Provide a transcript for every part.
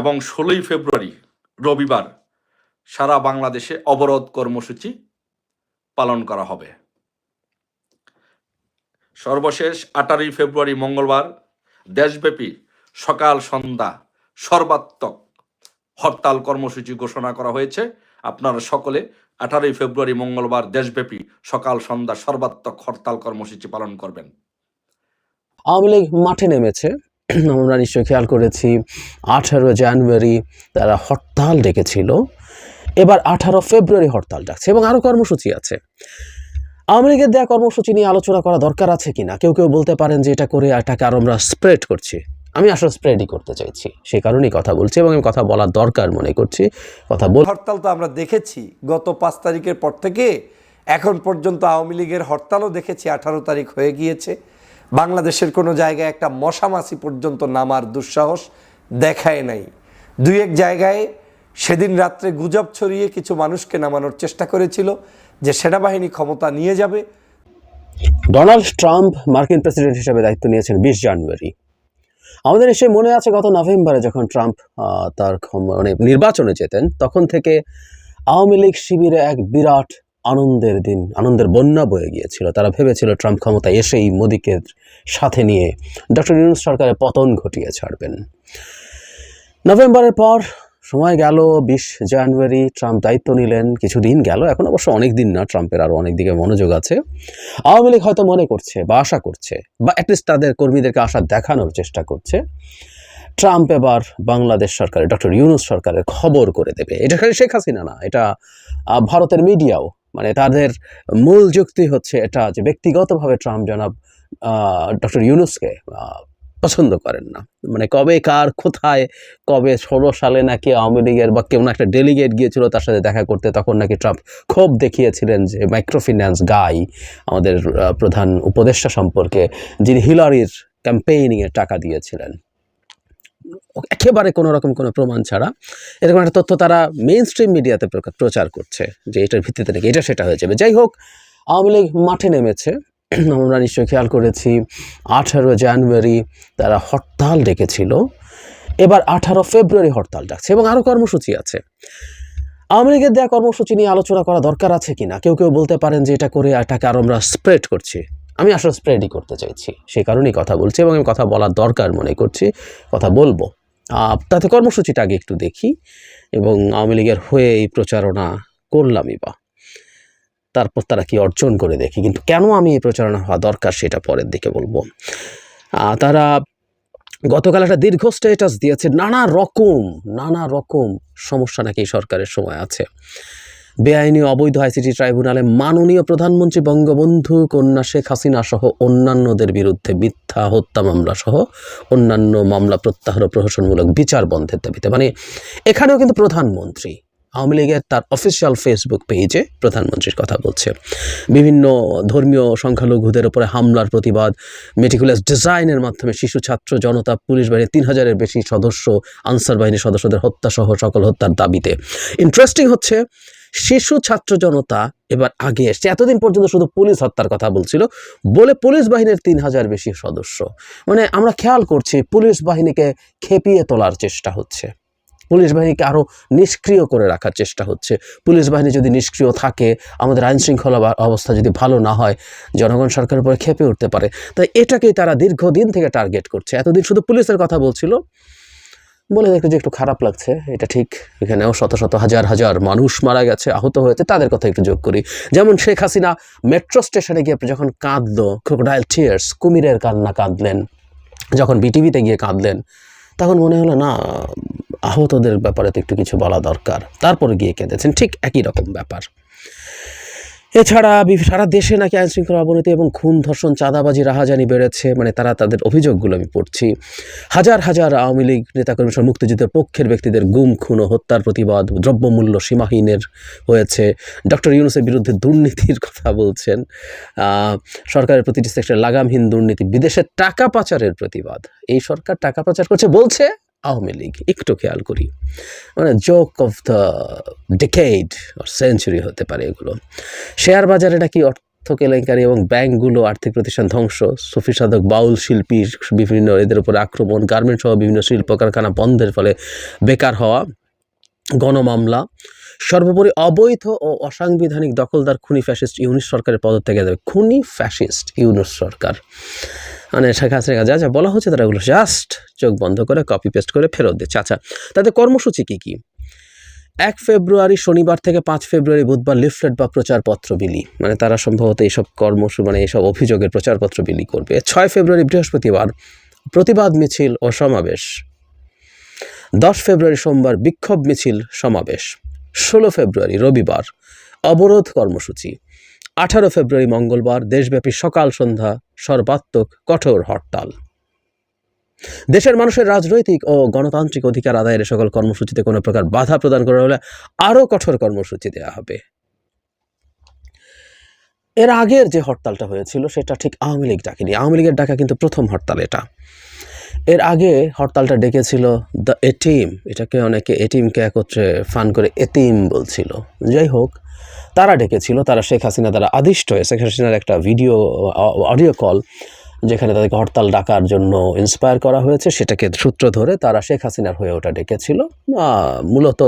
এবং ষোলোই ফেব্রুয়ারি, রবিবার সারা বাংলাদেশে অবরোধ কর্মসূচি পালন করা হবে। সর্বশেষ আঠারোই ফেব্রুয়ারি মঙ্গলবার দেশব্যাপী সকাল সন্ধ্যা সর্বাত্মক হরতাল কর্মসূচি ঘোষণা করা হয়েছে। আপনারা সকলে আঠারোই ফেব্রুয়ারি মঙ্গলবার দেশব্যাপী সকাল সন্ধ্যা সর্বাত্মক হরতাল কর্মসূচি পালন করবেন। আওয়ামী লীগ মাঠে নেমেছে। আমরা নিশ্চয়ই খেয়াল করেছি, আঠারো জানুয়ারি তারা হরতাল ডেকেছিল। এবার আঠারো ফেব্রুয়ারি হরতাল ডাকছে এবং আরও কর্মসূচি আছে। আওয়ামী লীগের দেওয়া কর্মসূচি নিয়ে আলোচনা করা দরকার আছে কি না কেউ কেউ বলতে পারেন যে এটা করে এটাকে আরও আমরা স্প্রেড করছি। আমি আসলে স্প্রেডই করতে চাইছি সেই কারণেই কথা বলছি এবং আমি কথা বলার দরকার মনে করছি। কথা বল হরতাল তো আমরা দেখেছি, গত পাঁচ তারিখের পর থেকে এখন পর্যন্ত আওয়ামী লীগের হরতালও দেখেছি, আঠারো তারিখ হয়ে গিয়েছে। বাংলাদেশের কোনো জায়গায় একটা মশামাছি পর্যন্ত নামার দুঃসাহস দেখায় নাই। দুই এক জায়গায় সেদিন রাত্রে গুজব ছড়িয়ে কিছু মানুষকে নামানোর চেষ্টা করেছিল যে সেনাবাহিনী ক্ষমতা নিয়ে যাবে। ডোনাল্ড ট্রাম্প মার্কিন প্রেসিডেন্ট হিসেবে দায়িত্ব নিয়েছেন বিশ জানুয়ারি। আমাদের এসে মনে আছে গত নভেম্বরে যখন ট্রাম্প তার মানে নির্বাচনে যেতেন, তখন থেকে আওয়ামী লীগ শিবিরে এক বিরাট আনন্দের দিন, আনন্দের বন্যা বয়ে গিয়েছিল। তারা ভেবেছিল ট্রাম্প ক্ষমতা এসেই মোদীকে সাথে নিয়ে ডক্টর ইউনুস সরকারের পতন ঘটিয়ে ছাড়বেন। নভেম্বরের পর সময় গেল, বিশ জানুয়ারি, ট্রাম্প দায়িত্ব নিলেন, কিছুদিন গেল, এখন অবশ্য অনেক দিন না, ট্রাম্পের আরও অনেক দিকে মনোযোগ আছে। আওয়ামী লীগ হয়তো মনে করছে বা আশা করছে, বা অ্যাটলিস্ট তাদের কর্মীদেরকে আশা দেখানোর চেষ্টা করছে। ট্রাম্প এবার বাংলাদেশ সরকারের, ডক্টর ইউনুস সরকারের খবর করে দেবে। এটা খালি শেখ হাসিনা না, এটা ভারতের মিডিয়াও মানে তাদের মূল যুক্তি হচ্ছে এটা যে ব্যক্তিগতভাবে ট্রাম্প জনাব ডক্টর ইউনুসকে পছন্দ করেন না। মানে কবে কার কোথায়, কবে ষোলো সালে নাকি আওয়ামী লীগের বা কেউ না একটা ডেলিগেট গিয়েছিল তার সাথে দেখা করতে, তখন নাকি ট্রাম্প ক্ষোভ দেখিয়েছিলেন যে মাইক্রোফিন্যান্স গাই আমাদের প্রধান উপদেষ্টা সম্পর্কে, যিনি হিলারির ক্যাম্পেইনিংয়ে টাকা দিয়েছিলেন। একেবারে কোনো রকম কোনো প্রমাণ ছাড়া। এরকম একটা তথ্য তারা মেইন স্ট্রিম মিডিয়াতে প্রচার করছে যে এটার ভিত্তিতে নাকি এটা সেটা হয়ে যাবে। যাই হোক, আওয়ামী লীগ মাঠে নেমেছে। আমরা নিশ্চয়ই খেয়াল করেছি, আঠারো জানুয়ারি তারা হরতাল ডেকেছিল। এবার আঠারো ফেব্রুয়ারি হরতাল ডাকছে এবং আরও কর্মসূচি আছে। আওয়ামী লীগের দেওয়া কর্মসূচি নিয়ে আলোচনা করা দরকার আছে কিনা? কেউ কেউ বলতে পারেন যে এটা করে এটাকে আরও আমরা স্প্রেড করছি। আমি আসলে স্প্রেডই করতে চাইছি। সেই কারণেই কথা বলছি এবং আমি কথা বলার দরকার মনে করছি, কথা বলব। তাতে কর্মসূচিটা আগে একটু দেখি এবং আওয়ামী লীগের হয়ে এই প্রচারণা করলামই বা। তারপর তারা কি অর্জন করে দেখি, কিন্তু কেন আমি এই প্রচারণা হওয়া দরকার সেটা পরের দিকে বলব। তারা গতকাল একটা দীর্ঘ স্ট্যাটাস দিয়েছে, নানা রকম নানা রকম সমস্যা নাকি সরকারের সময় আছে। বেআইনি অবৈধ আইসিটি ট্রাইব্যুনালে মাননীয় প্রধানমন্ত্রী বঙ্গবন্ধু, কন্যা শেখ হাসিনা সহ অন্যান্যদের বিরুদ্ধে মিথ্যা হত্যা মামলা সহ অন্যান্য মামলা প্রত্যাহার প্রহসনমূলক বিচার বন্ধের দাবিতে। মানে এখানেও কিন্তু প্রধানমন্ত্রী, আওয়ামী লীগের তার অফিসিয়াল ফেসবুক পেজে প্রধানমন্ত্রীর কথা বলছে। বিভিন্ন ধর্মীয় সংখ্যালঘুদের ওপরে হামলার প্রতিবাদ মেটিকুলাস ডিজাইনের মাধ্যমে শিশু, ছাত্র, জনতা, পুলিশ বাহিনীর তিন হাজারের বেশি সদস্য, আনসার বাহিনীর সদস্যদের হত্যা সহ সকল হত্যার দাবিতে। ইন্টারেস্টিং হচ্ছে শিশু ছাত্র জনতা এবার আগে এসছে। এতদিন পর্যন্ত শুধু পুলিশ হত্যার কথা বলছিল, বলে পুলিশ বাহিনীর তিন হাজার বেশি সদস্য। মানে আমরা খেয়াল করছি, পুলিশ বাহিনীকে খেপিয়ে তোলার চেষ্টা হচ্ছে। পুলিশ বাহিনীকে আরও নিষ্ক্রিয় করে রাখার চেষ্টা হচ্ছে। পুলিশ বাহিনী যদি নিষ্ক্রিয় থাকে, আমাদের আইন শৃঙ্খলা অবস্থা যদি ভালো না হয়, জনগণ সরকারের উপরে খেপে উঠতে পারে। তাই এটাকেই তারা দীর্ঘদিন থেকে টার্গেট করছে। এতদিন শুধু পুলিশের কথা বলছিল বলে দেখতে যে একটু খারাপ লাগছে। এটা ঠিক এখানেও শত শত হাজার হাজার মানুষ মারা গেছে, আহত হয়েছে, তাদের কথা একটু যোগ করি। যেমন শেখ হাসিনা মেট্রো স্টেশনে গিয়ে যখন কাঁদলো ক্রোকোডাইল টিয়ার্স কুমিরের কান্না কাঁদলেন, যখন বিটিভিতে গিয়ে কাঁদলেন, তখন মনে হলো, না, আহতদের ব্যাপারে তো একটু কিছু বলা দরকার। তারপরে গিয়ে কেঁদেছেন, ঠিক একই রকম ব্যাপার। এছাড়া সারা দেশে নাকি আইন শৃঙ্খলা অবনতি এবং খুন ধর্ষণ চাঁদাবাজি রাহাজানি বেড়েছে মানে তারা তাদের অভিযোগগুলো আমি পড়ছি। হাজার হাজার আওয়ামী লীগ নেতাকর্মী সহ মুক্তিযুদ্ধের পক্ষের ব্যক্তিদের গুম, খুন ও হত্যার প্রতিবাদ দ্রব্যমূল্য সীমাহীনের হয়েছে। ডক্টর ইউনুসের বিরুদ্ধে দুর্নীতির কথা বলছেন। সরকারের প্রতিটি সেক্টরে লাগামহীন দুর্নীতি বিদেশের টাকা পাচারের প্রতিবাদ। এই সরকার টাকা পাচার করছে, বলছে আওয়ামী লীগ। একটু খেয়াল করি। মানে joke of the decade century হতে পারে এগুলো। শেয়ার বাজারে নাকি অর- অর্থ কেলেঙ্কারি এবং ব্যাংকগুলো আর্থিক প্রতিষ্ঠান ধ্বংস। সুফি সাধক, বাউল শিল্পী, বিভিন্ন এদের উপর আক্রমণ গার্মেন্ট সহ বিভিন্ন শিল্প কারখানা বন্ধের ফলে বেকার হওয়া, গণমামলা, সর্বোপরি অবৈধ ও অসাংবিধানিক দখলদার খুনি ফ্যাসিস্ট ইউনিস সরকারের পদত্যাগে দেবে। খুনি ফ্যাসিস্ট ইউনিস সরকার। মানে হাসিনা যা যা বলা হচ্ছে তারা এগুলো জাস্ট চোখ বন্ধ করে কপি পেস্ট করে ফেরত দিচ্ছে। আচ্ছা তাদের কর্মসূচি কী কী? এক ফেব্রুয়ারি শনিবার থেকে পাঁচ ফেব্রুয়ারি বুধবার লিফলেট বা প্রচারপত্র বিলি। মানে তারা সম্ভবত এইসব কর্মসূচি মানে এইসব অভিযোগের প্রচারপত্র বিলি করবে। ছয় ফেব্রুয়ারি বৃহস্পতিবার প্রতিবাদ মিছিল ও সমাবেশ। দশ ফেব্রুয়ারি সোমবার বিক্ষোভ মিছিল সমাবেশ। ষোলো ফেব্রুয়ারি রবিবার অবরোধ কর্মসূচি। আঠারো ফেব্রুয়ারি মঙ্গলবার, দেশব্যাপী সকাল সন্ধ্যা, সর্বাত্মক কঠোর হরতাল। দেশের মানুষের রাজনৈতিক ও গণতান্ত্রিক অধিকার আদায়ের সকল কর্মসূচিতে কোনো প্রকার বাধা প্রদান করা হলে আরও কঠোর কর্মসূচি দেওয়া হবে। এর আগের যে হরতালটা হয়েছিল, সেটা ঠিক আওয়ামী লীগ ডাকেনি। আওয়ামী লীগের ডাকা কিন্তু প্রথম হরতাল এটা। এর আগে হরতালটা ডেকেছিল দ্য এটিম এটাকে অনেকে এটিমকে একত্রে ফান করে এতিম বলছিল। যাই হোক, তারা ডেকেছিল, তারা শেখ হাসিনা দ্বারা আদিষ্ট। হয়ে শেখ হাসিনার একটা ভিডিও, অডিও কল, যেখানে তাদেরকে হরতাল ডাকার জন্য ইন্সপায়ার করা হয়েছে, সেটাকে সূত্র ধরে তারা শেখ হাসিনার হয়ে ওটা ডেকেছিল। মূলত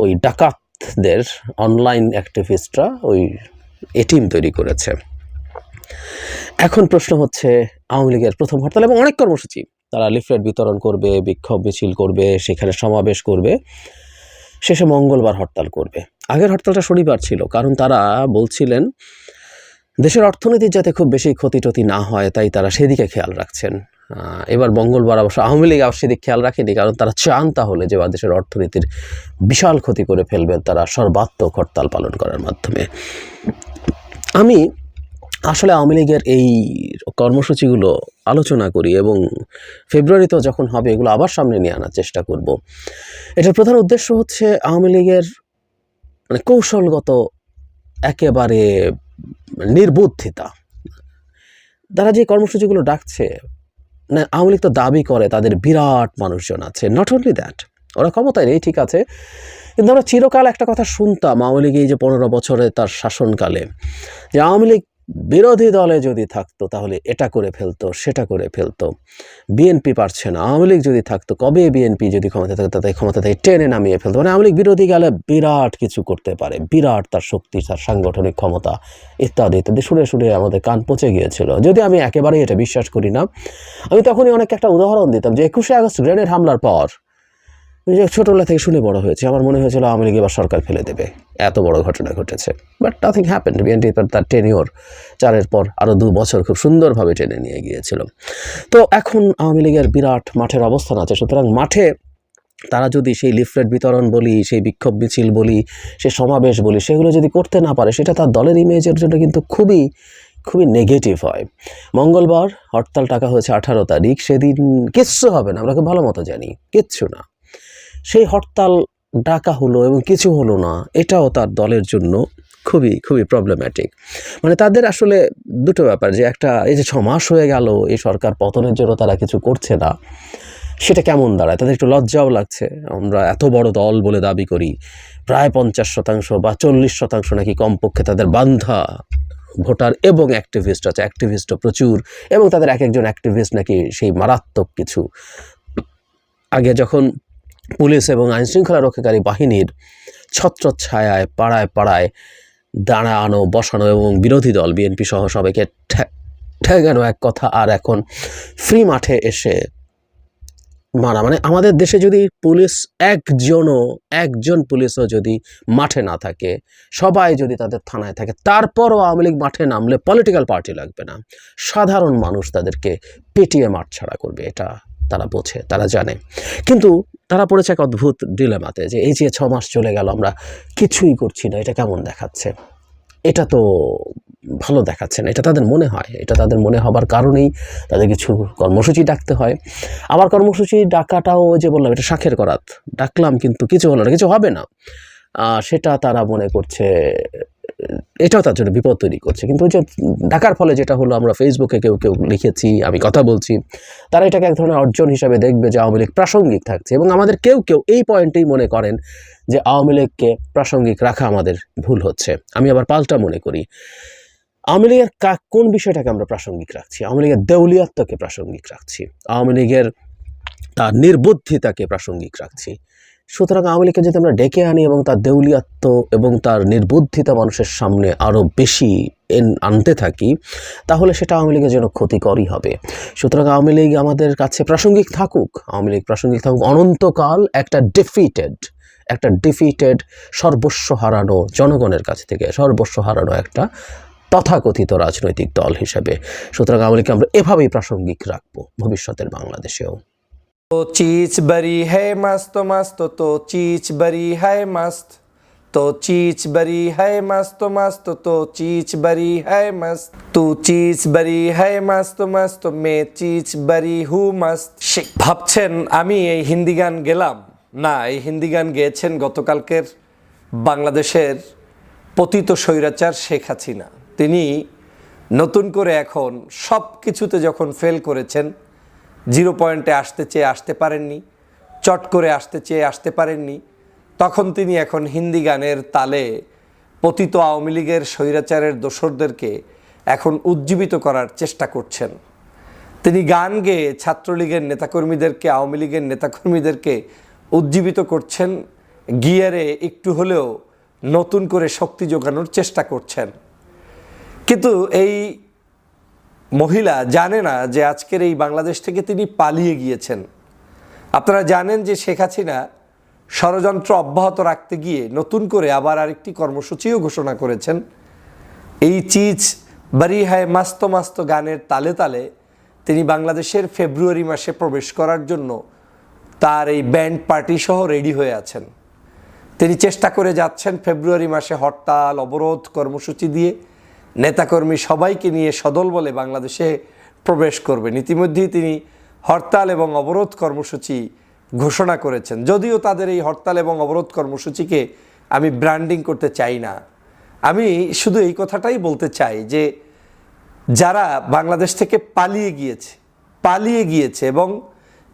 ওই ডাকাতদের অনলাইন অ্যাক্টিভিস্টরা ওই এটিম তৈরি করেছে। এখন প্রশ্ন হচ্ছে, আওয়ামী লীগের প্রথম হরতাল এবং অনেক কর্মসূচি। তারা লিফলেট বিতরণ করবে, বিক্ষোভ মিছিল করবে, সেখানে সমাবেশ করবে। শেষে মঙ্গলবার হরতাল করবে। আগের হরতালটা শনিবার ছিল, কারণ তারা বলছিলেন, দেশের অর্থনীতির যাতে খুব বেশি ক্ষতি টতি না হয়, তাই তারা সেদিকে খেয়াল রাখছেন। এবার মঙ্গলবার অবশ্য আওয়ামী লীগ সেদিক খেয়াল রাখেনি, কারণ তারা চান তাহলে যে দেশের অর্থনীতির বিশাল ক্ষতি করে ফেলবেন তারা সর্বাত্মক হরতাল পালন করার মাধ্যমে। আমি আসলে আওয়ামী লীগের এই কর্মসূচিগুলো আলোচনা করি এবং ফেব্রুয়ারিতেও যখন হবে এগুলো আবার সামনে নিয়ে আনার চেষ্টা করব। এটার প্রধান উদ্দেশ্য হচ্ছে আওয়ামী লীগের মানে কৌশলগত একেবারে নির্বুদ্ধিতা। তারা যে কর্মসূচিগুলো ডাকছে মানে আওয়ামী লীগ তো দাবি করে তাদের বিরাট মানুষজন আছে। নট অনলি দ্যাট ওরা ক্ষমতায় নেই, ঠিক আছে, কিন্তু আমরা চিরকাল একটা কথা শুনতাম আওয়ামী লীগ এই যে পনেরো বছরে তার শাসনকালে, যে আওয়ামী লীগ বিরোধী দলে যদি থাকতো, তাহলে এটা করে ফেলতো, সেটা করে ফেলতো। বিএনপি পারছে না, আওয়ামী লীগ যদি থাকতো, কবে বিএনপি যদি ক্ষমতা থাকতো তাদের ক্ষমতা থেকে টেনে নামিয়ে ফেলতো। মানে আওয়ামী লীগ বিরোধী গেলে বিরাট কিছু করতে পারে, বিরাট তার শক্তি, তার সাংগঠনিক ক্ষমতা ইত্যাদি ইত্যাদি শুনে শুনে আমাদের কান পচে গিয়েছিল। যদি আমি একেবারেই এটা বিশ্বাস করি না, আমি তখনই অনেক একটা উদাহরণ দিতাম যে একুশে আগস্ট গ্রেনেড হামলার পর ছোটবেলা থেকে শুনে বড় হয়েছে, আমার মনে হয়েছিল আওয়ামী লীগ এবার সরকার ফেলে দেবে। এত বড় ঘটনা ঘটেছে। বাট নাথিং হ্যাপেন বিএনপি তার টেনিওর চারের পর আরও দু বছর খুব সুন্দরভাবে টেনে নিয়ে গিয়েছিল। তো এখন আওয়ামী লীগের বিরাট মাঠের অবস্থান আছে। সুতরাং মাঠে তারা যদি সেই লিফলেট বিতরণ বলি, সেই বিক্ষোভ মিছিল বলি, সে সমাবেশ বলি, সেগুলো যদি করতে না পারে, সেটা তার দলের ইমেজের জন্য কিন্তু খুবই খুবই নেগেটিভ হয়। মঙ্গলবার হরতাল টাকা হয়েছে আঠারো তারিখ। সেদিন কিচ্ছু হবে না, আমরা খুব ভালো মতো জানি, কিচ্ছু না। সেই হরতাল ডাকা হলো এবং কিছু হলো না, এটাও তার দলের জন্য খুবই খুবই প্রবলেম্যাটিক মানে তাদের আসলে দুটো ব্যাপার যে একটা, এই যে ছ মাস হয়ে গেল, এই সরকার পতনের জন্য তারা কিছু করছে না, সেটা কেমন দাঁড়ায়? তাদের একটু লজ্জাও লাগছে। আমরা এত বড় দল বলে দাবি করি, প্রায় পঞ্চাশ শতাংশ বা চল্লিশ শতাংশ নাকি কমপক্ষে তাদের বান্ধা ভোটার এবং অ্যাক্টিভিস্ট আছে অ্যাক্টিভিস্টও প্রচুর, এবং তাদের এক একজন অ্যাক্টিভিস্ট নাকি সেই মারাত্মক কিছু। আগে যখন পুলিশ এবং আইনশৃঙ্খলা রক্ষাকারী বাহিনীর ছত্রছায়ায়, পাড়ায় পাড়ায় দাঁড়ানো, বসানো এবং বিরোধী দল, বিএনপি সহ সবাইকে ঠেকানো এক কথা। আর এখন ফ্রি মাঠে এসে মারা মানে আমাদের দেশে যদি পুলিশ একজনও, একজন পুলিশও যদি মাঠে না থাকে, সবাই যদি তাদের থানায় থাকে, তারপরও আওয়ামী লীগ মাঠে নামলে পলিটিক্যাল পার্টি লাগবে না। সাধারণ মানুষ তাদেরকে পেটিয়ে মাঠ ছাড়া করবে, এটা তারা বোঝে, তারা জানে। কিন্তু তারা পড়েছে এক অদ্ভুত ডিলেমাতে যে এই যে ছ মাস চলে গেল, আমরা কিছুই করছি না, এটা কেমন দেখাচ্ছে? এটা তো ভালো দেখাচ্ছে না, এটা তাদের মনে হয়, এটা তাদের মনে হবার কারণেই তাদের কিছু কর্মসূচি ডাকতে হয়। আবার কর্মসূচি ডাকাটাও যে বললাম, এটা শাখের করাত। ডাকলাম কিন্তু কিছু হলো না, কিছু হবে না। সেটা তারা মনে করছে এটাও তার জন্য বিপদ তৈরি করছে। কিন্তু ওই যে ডাকার ফলে যেটা হলো, আমরা ফেসবুকে কেউ কেউ লিখেছি, আমি কথা বলছি, তারা এটাকে এক ধরনের অর্জন হিসাবে দেখবে যে আওয়ামী লীগ প্রাসঙ্গিক থাকছে এবং আমাদের কেউ কেউ এই পয়েন্টেই মনে করেন যে আওয়ামী লীগকে প্রাসঙ্গিক রাখা আমাদের ভুল হচ্ছে। আমি আবার পাল্টা মনে করি। আওয়ামী লীগের কোন বিষয়টাকে আমরা প্রাসঙ্গিক রাখছি? আওয়ামী লীগের দেউলিয়াত্মকে প্রাসঙ্গিক রাখছি। আওয়ামী লীগের তার নির্বুদ্ধিতাকে প্রাসঙ্গিক রাখছি। সুতরাং আওয়ামী যদি আমরা ডেকে আনি এবং তার দেউলিয়াত্ম এবং তার নির্বুদ্ধিতা মানুষের সামনে আরও বেশি আনতে থাকি, তাহলে সেটা আওয়ামী লীগের জন্য ক্ষতিকরই হবে। সুতরাং আওয়ামী লীগ আমাদের কাছে প্রাসঙ্গিক থাকুক, আওয়ামী লীগ প্রাসঙ্গিক থাকুক। অনন্তকাল একটা ডিফিটেড একটা ডিফিটেড সর্বস্ব হারানো জনগণের কাছ থেকে, সর্বস্ব হারানো একটা তথাকথিত রাজনৈতিক দল হিসেবে। সুতরাং আওয়ামী লীগকে আমরা এভাবেই প্রাসঙ্গিক রাখব ভবিষ্যতের বাংলাদেশেও। तो चीज बरी है मस्त मस्त तो चीज बरी है मस्त तो चीज बरी है मस्त मस्त तो चीज बरी है मस्त तू चीज बरी है मस्त मस्त मैं चीज बरी हूँ मस्त শে- ভাবছেন আমি এই হিন্দি গান গেলাম না এই হিন্দি গান গেয়েছেন গতকালকের বাংলাদেশের পতিত স্বৈরাচার শেখ হাসিনা তিনি নতুন করে এখন সব কিছুতে যখন ফেল করেছেন জিরো পয়েন্টে আসতে চেয়ে আসতে পারেননি, চট করে আসতে চেয়ে আসতে পারেননি, তখন তিনি এখন হিন্দি গানের তালে পতিত আওয়ামী লীগের স্বৈরাচারের দোসরদেরকে এখন উজ্জীবিত করার চেষ্টা করছেন। তিনি গান গেয়ে ছাত্রলীগের নেতাকর্মীদেরকে, আওয়ামী লীগের নেতাকর্মীদেরকে উজ্জীবিত করছেন, গিয়ারে একটু হলেও নতুন করে শক্তি যোগানোর চেষ্টা করছেন। কিন্তু এই মহিলা জানে না যে আজকের এই বাংলাদেশ থেকে তিনি পালিয়ে গিয়েছেন। আপনারা জানেন যে শেখ হাসিনা ষড়যন্ত্র অব্যাহত রাখতে গিয়ে নতুন করে আবার আরেকটি কর্মসূচিও ঘোষণা করেছেন। এই চিজ বারি হায় মাস্ত মাস্ত গানের তালে তালে তিনি বাংলাদেশের ফেব্রুয়ারি মাসে প্রবেশ করার জন্য তার এই ব্যান্ড পার্টি সহ রেডি হয়ে আছেন। তিনি চেষ্টা করে যাচ্ছেন ফেব্রুয়ারি মাসে হরতাল, অবরোধ, কর্মসূচি দিয়ে নেতাকর্মী সবাইকে নিয়ে সদল বলে বাংলাদেশে প্রবেশ করবেন। ইতিমধ্যেই তিনি হরতাল এবং অবরোধ কর্মসূচি ঘোষণা করেছেন। যদিও তাদের এই হরতাল এবং অবরোধ কর্মসূচিকে আমি ব্র্যান্ডিং করতে চাই না। আমি শুধু এই কথাটাই বলতে চাই যে, যারা বাংলাদেশ থেকে পালিয়ে গিয়েছে পালিয়ে গিয়েছে এবং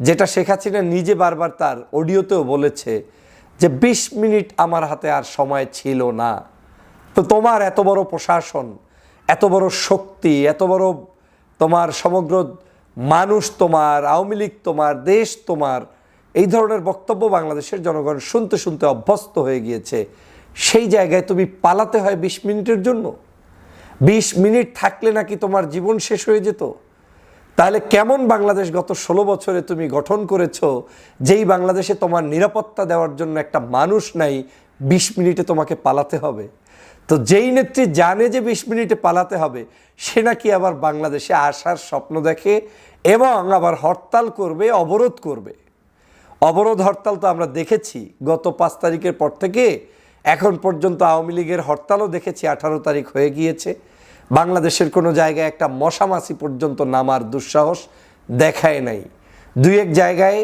যেটা শেখ হাসিনা নিজে বারবার তার অডিওতেও বলেছে যে, বিশ মিনিট আমার হাতে আর সময় ছিল না। তো তোমার এত বড় প্রশাসন এত বড় শক্তি, এত বড় তোমার সমগ্র মানুষ তোমার, আওয়ামী লীগ তোমার, দেশ তোমার, এই ধরনের বক্তব্য বাংলাদেশের জনগণ শুনতে শুনতে অভ্যস্ত হয়ে গিয়েছে। সেই জায়গায় তুমি পালাতে হয় বিশ মিনিটের জন্য। বিশ মিনিট থাকলে নাকি তোমার জীবন শেষ হয়ে যেত। তাহলে কেমন বাংলাদেশ গত ষোলো বছরে তুমি গঠন করেছ, যেই বাংলাদেশে তোমার নিরাপত্তা দেওয়ার জন্য একটা মানুষ নাই, বিশ মিনিটে তোমাকে পালাতে হবে? তো যেই নেত্রী জানে যে বিশ মিনিটে পালাতে হবে, সে নাকি আবার বাংলাদেশে আসার স্বপ্ন দেখে এবং আবার হরতাল করবে, অবরোধ করবে। অবরোধ, হরতাল তো আমরা দেখেছি। গত পাঁচ তারিখের পর থেকে এখন পর্যন্ত আওয়ামী লীগের হরতালও দেখেছি, আঠারো তারিখ হয়ে গিয়েছে। বাংলাদেশের কোনো জায়গায় একটা মশামাছি পর্যন্ত নামার দুঃসাহস দেখায় নাই। দুই এক জায়গায়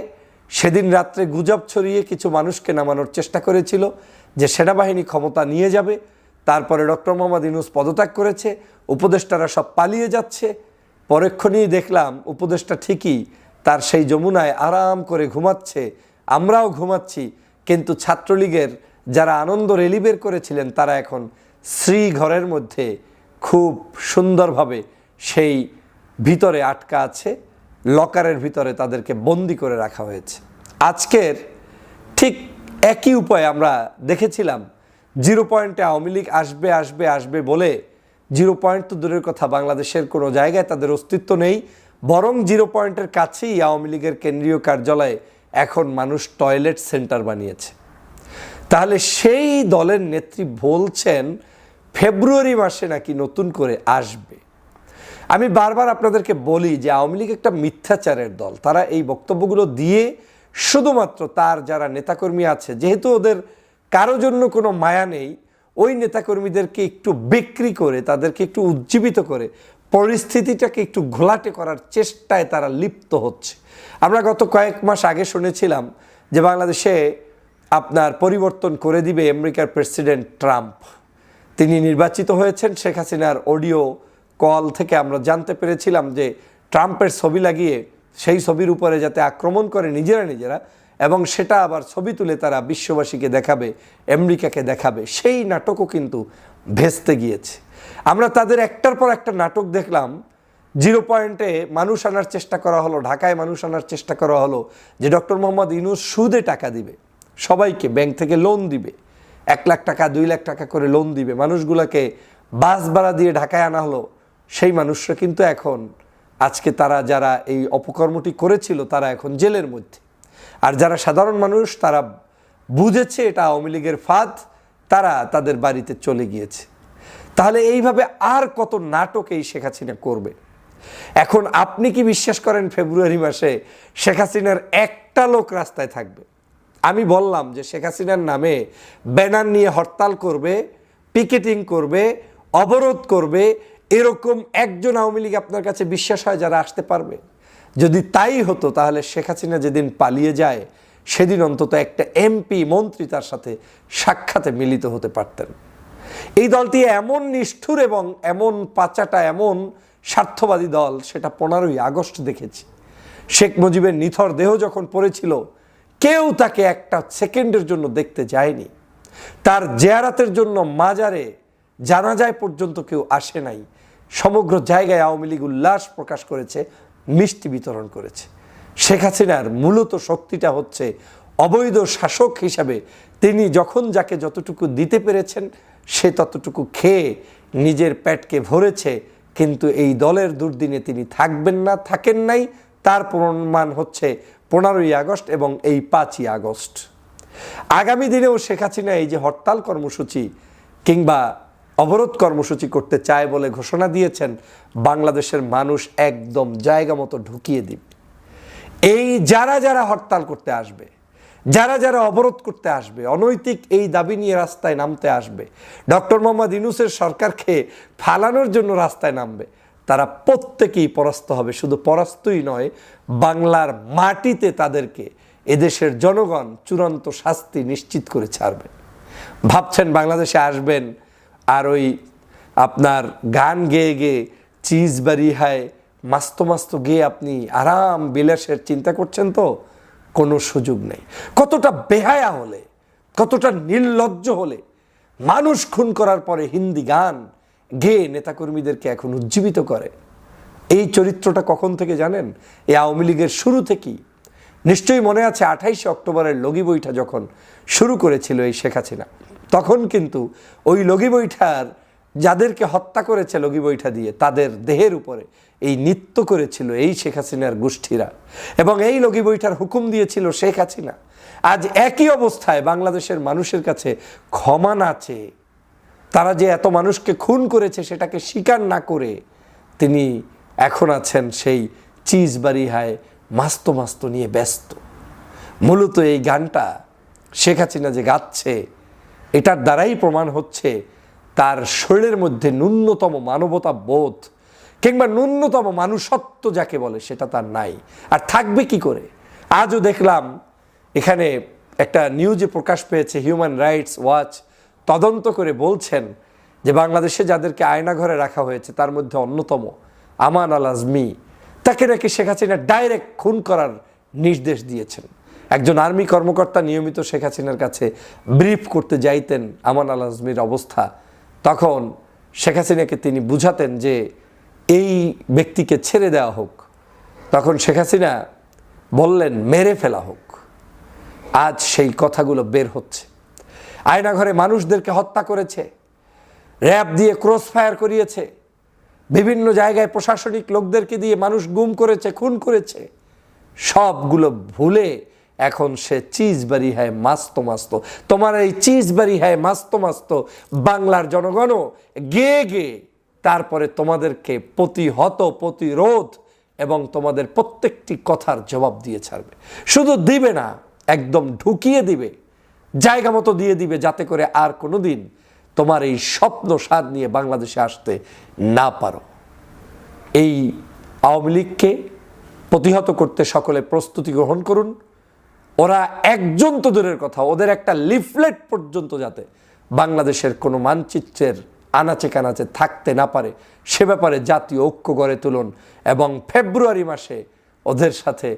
সেদিন রাত্রে গুজব ছড়িয়ে কিছু মানুষকে নামানোর চেষ্টা করেছিল যে সেনাবাহিনী ক্ষমতা নিয়ে যাবে তারপরে ডক্টর মোহাম্মদ ইনুস পদত্যাগ করেছে, উপদেষ্টারা সব পালিয়ে যাচ্ছে। পরক্ষণেই দেখলাম উপদেষ্টা ঠিকই তার সেই যমুনায় আরাম করে ঘুমাচ্ছে। আমরাও ঘুমাচ্ছি, কিন্তু ছাত্রলীগের যারা আনন্দ রেলি বের করেছিলেন, তারা এখন শ্রী ঘরের মধ্যে খুব সুন্দরভাবে সেই ভিতরে আটকা আছে, লকারের ভিতরে তাদেরকে বন্দি করে রাখা হয়েছে। আজকের ঠিক একই উপায় আমরা দেখেছিলাম। জিরো পয়েন্টে আওয়ামী লীগ আসবে আসবে আসবে বলে জিরো পয়েন্ট তো দূরের কথা, বাংলাদেশের কোনো জায়গায় তাদের অস্তিত্ব নেই। বরং জিরো পয়েন্টের কাছেই আওয়ামী লীগের কেন্দ্রীয় কার্যালয়ে এখন মানুষ টয়লেট সেন্টার বানিয়েছে। তাহলে সেই দলের নেত্রী বলছেন, ফেব্রুয়ারি মাসে নাকি নতুন করে আসবে। আমি বারবার আপনাদেরকে বলি যে আওয়ামী লীগ একটা মিথ্যাচারের দল। তারা এই বক্তব্যগুলো দিয়ে শুধুমাত্র তার যারা নেতাকর্মী আছে, যেহেতু ওদের কারও জন্য কোনো মায়া নেই, ওই নেতাকর্মীদেরকে একটু বিক্রি করে, তাদেরকে একটু উজ্জীবিত করে, পরিস্থিতিটাকে একটু ঘোলাটে করার চেষ্টায় তারা লিপ্ত হচ্ছে। আমরা গত কয়েক মাস আগে শুনেছিলাম যে বাংলাদেশে আপনার পরিবর্তন করে দিবে আমেরিকার প্রেসিডেন্ট ট্রাম্প। তিনি নির্বাচিত হয়েছেন, শেখ হাসিনার অডিও কল থেকে আমরা জানতে পেরেছিলাম যে ট্রাম্পের ছবি লাগিয়ে সেই ছবির উপরে যাতে আক্রমণ করে নিজেরা নিজেরা এবং সেটা আবার ছবি তুলে তারা বিশ্ববাসীকে দেখাবে, আমেরিকাকে দেখাবে। সেই নাটকও কিন্তু ভেস্তে গিয়েছে। আমরা তাদের একটার পর একটা নাটক দেখলাম, জিরো পয়েন্টে মানুষ আনার চেষ্টা করা হলো, ঢাকায় মানুষ আনার চেষ্টা করা হলো যে ডক্টর মোহাম্মদ ইনুস সুদে টাকা দিবে, সবাইকে ব্যাংক থেকে লোন দিবে, এক লাখ টাকা, দুই লাখ টাকা করে লোন দিবে। মানুষগুলোকে বাস ভাড়া দিয়ে ঢাকায় আনা হলো, সেই মানুষরা কিন্তু এখন, আজকে তারা যারা এই অপকর্মটি করেছিল, তারা এখন জেলের মধ্যে। আর যারা সাধারণ মানুষ, তারা বুঝেছে এটা আওয়ামী লীগের ফাঁদ, তারা তাদের বাড়িতে চলে গিয়েছে। তাহলে এইভাবে আর কত নাটক এই শেখ হাসিনা করবে? এখন আপনি কি বিশ্বাস করেন ফেব্রুয়ারি মাসে শেখ হাসিনার একটা লোক রাস্তায় থাকবে? আমি বললাম যে শেখ হাসিনার নামে ব্যানার নিয়ে হরতাল করবে, পিকেটিং করবে, অবরোধ করবে, এরকম একজন আওয়ামী লীগ আপনার কাছে বিশ্বাস হয় যারা আসতে পারবে? যদি তাই হতো, তাহলে শেখ হাসিনা যেদিন পালিয়ে যায়, সেদিন অন্তত একটা এমপি, মন্ত্রী তার সাথে সাক্ষাতে মিলিত হতে পারতেন। এই দলটি এমন নিষ্ঠুর এবং এমন পাচাটা, এমন স্বার্থবাদী দল, সেটা পনেরোই আগস্ট দেখেছি। শেখ মুজিবের নিথর দেহ যখন পড়েছিল, কেউ তাকে একটা সেকেন্ডের জন্য দেখতে যায়নি। তার জেয়ারাতের জন্য মাজারে, জানাজায় পর্যন্ত কেউ আসে নাই। সমগ্র জায়গায় আওয়ামী লীগ উল্লাস প্রকাশ করেছে। মিষ্টি বিতরণ করেছে। শেখ হাসিনার মূলত শক্তিটা হচ্ছে অবৈধ শাসক হিসাবে তিনি যখন যাকে যতটুকু দিতে পেরেছেন, সে ততটুকু খেয়ে নিজের পেটকে ভরেছে। কিন্তু এই দলের দুর্দিনে তিনি থাকবেন না, থাকেন নাই। তার প্রমাণ হচ্ছে পনেরোই আগস্ট এবং এই পাঁচই আগস্ট। আগামী দিনেও শেখ হাসিনা এই যে হরতাল কর্মসূচি কিংবা অবরোধ কর্মসূচি করতে চায় বলে ঘোষণা দিয়েছেন বাংলাদেশের মানুষ একদম জায়গা মতো ঢুকিয়ে দিবে। এই যারা যারা হরতাল করতে আসবে, যারা যারা অবরোধ করতে আসবে, অনৈতিক এই দাবি নিয়ে রাস্তায় নামতে আসবে, ডক্টর মোহাম্মদ ইনুসের সরকারকে ফালানোর জন্য রাস্তায় নামবে, তারা প্রত্যেকেই পরাস্ত হবে। শুধু পরাস্তই নয়, বাংলার মাটিতে তাদেরকে এদেশের জনগণ চূড়ান্ত শাস্তি নিশ্চিত করে ছাড়বে। ভাবছেন বাংলাদেশে আসবেন আর ওই আপনার গান গেয়ে গেয়ে চিজ বাড়ি হায় মাস্ত মাস্ত গিয়ে আপনি আরাম বিলাসের চিন্তা করছেন তো? কোনো সুযোগ নেই। কতটা বেহায়া হলে, কতটা নির্লজ্জ হলে মানুষ খুন করার পরে হিন্দি গান গেয়ে নেতাকর্মীদেরকে এখন উজ্জীবিত করে। এই চরিত্রটা কখন থেকে জানেন? এই আওয়ামী লীগের শুরু থেকেই। নিশ্চয়ই মনে আছে আঠাইশে অক্টোবরের লগি বইটা যখন শুরু করেছিল এই শেখ হাসিনা, তখন কিন্তু ওই লগি বইটার যাদেরকে হত্যা করেছে লগি বইটা দিয়ে, তাদের দেহের উপরে এই নৃত্য করেছিল এই শেখ হাসিনার গোষ্ঠীরা। এবং এই লগি বইটার হুকুম দিয়েছিল শেখ হাসিনা, আজ একই অবস্থায় বাংলাদেশের মানুষের কাছে ক্ষমা না চেয়ে, তারা যে এত মানুষকে খুন করেছে সেটাকে স্বীকার না করে, তিনি এখন আছেন সেই চিজ বাড়ি হায় মাস্ত মাস্ত নিয়ে ব্যস্ত। মূলত এই গানটা শেখ হাসিনা যে গাচ্ছে, এটার দ্বারাই প্রমাণ হচ্ছে তার শরীরের মধ্যে ন্যূনতম মানবতা বোধ কিংবা ন্যূনতম মানুষত্ব যাকে বলে সেটা তার নাই। আর থাকবে কি করে? আজও দেখলাম এখানে একটা নিউজে প্রকাশ পেয়েছে হিউম্যান রাইটস ওয়াচ তদন্ত করে বলছেন যে বাংলাদেশে যাদেরকে আয়নাঘরে রাখা হয়েছে তার মধ্যে অন্যতম আমান আল আজমি তাকে নাকি শেখ হাসিনা ডাইরেক্ট খুন করার নির্দেশ দিয়েছেন। একজন আর্মি কর্মকর্তা নিয়মিত শেখ হাসিনার কাছে ব্রিফ করতে যাইতেন আমান আল আজমির অবস্থা। তখন শেখ হাসিনাকে তিনি বুঝাতেন যে এই ব্যক্তিকে ছেড়ে দেওয়া হোক। তখন শেখ হাসিনা বললেন, মেরে ফেলা হোক। আজ সেই কথাগুলো বের হচ্ছে। আয়নাঘরে মানুষদেরকে হত্যা করেছে। র্যাব দিয়ে ক্রস ফায়ার করিয়েছে। বিভিন্ন জায়গায় প্রশাসনিক লোকদেরকে দিয়ে মানুষ গুম করেছে, খুন করেছে, সবগুলো ভুলে এখন সে চিজ বাড়ি হয় মাস্ত মাস্ত। তোমার এই চিজ বাড়ি হয় মাস্ত মাস্ত বাংলার জনগণও গে গে তারপরে তোমাদেরকে প্রতিহত, প্রতিরোধ এবং তোমাদের প্রত্যেকটি কথার জবাব দিয়ে ছাড়বে। শুধু দিবে না, একদম ঢুকিয়ে দিবে, জায়গা মতো দিয়ে দিবে যাতে করে আর কোনো দিন তোমার এই স্বপ্ন স্বাদ নিয়ে বাংলাদেশে আসতে না পারো। এই আওয়ামী লীগকে প্রতিহত করতে সকলে প্রস্তুতি গ্রহণ করুন। ওরা একজন তো দূরের কথা, ওদের একটা লিফলেট পর্যন্ত যাতে বাংলাদেশের কোনো মানচিত্রের আনাচে কানাচে থাকতে না পারে, সে ব্যাপারে জাতীয় ঐক্য গড়ে তুলুন এবং ফেব্রুয়ারি মাসে ওদের সাথে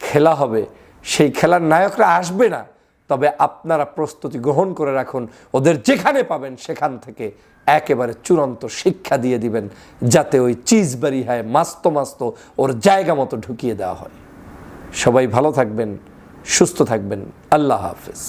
খেলা হবে। সেই খেলার নায়করা আসবে না তবে আপনারা প্রস্তুতি গ্রহণ করে রাখুন। ওদের যেখানে পাবেন সেখান থেকে একেবারে চূড়ান্ত শিক্ষা দিয়ে দিবেন, যাতে ওই চিজ বাড়ি হয় মাস্ত মাস্ত ওর জায়গা মতো ঢুকিয়ে দেওয়া হয়। সবাই ভালো থাকবেন, সুস্থ থাকবেন। আল্লাহ হাফিজ।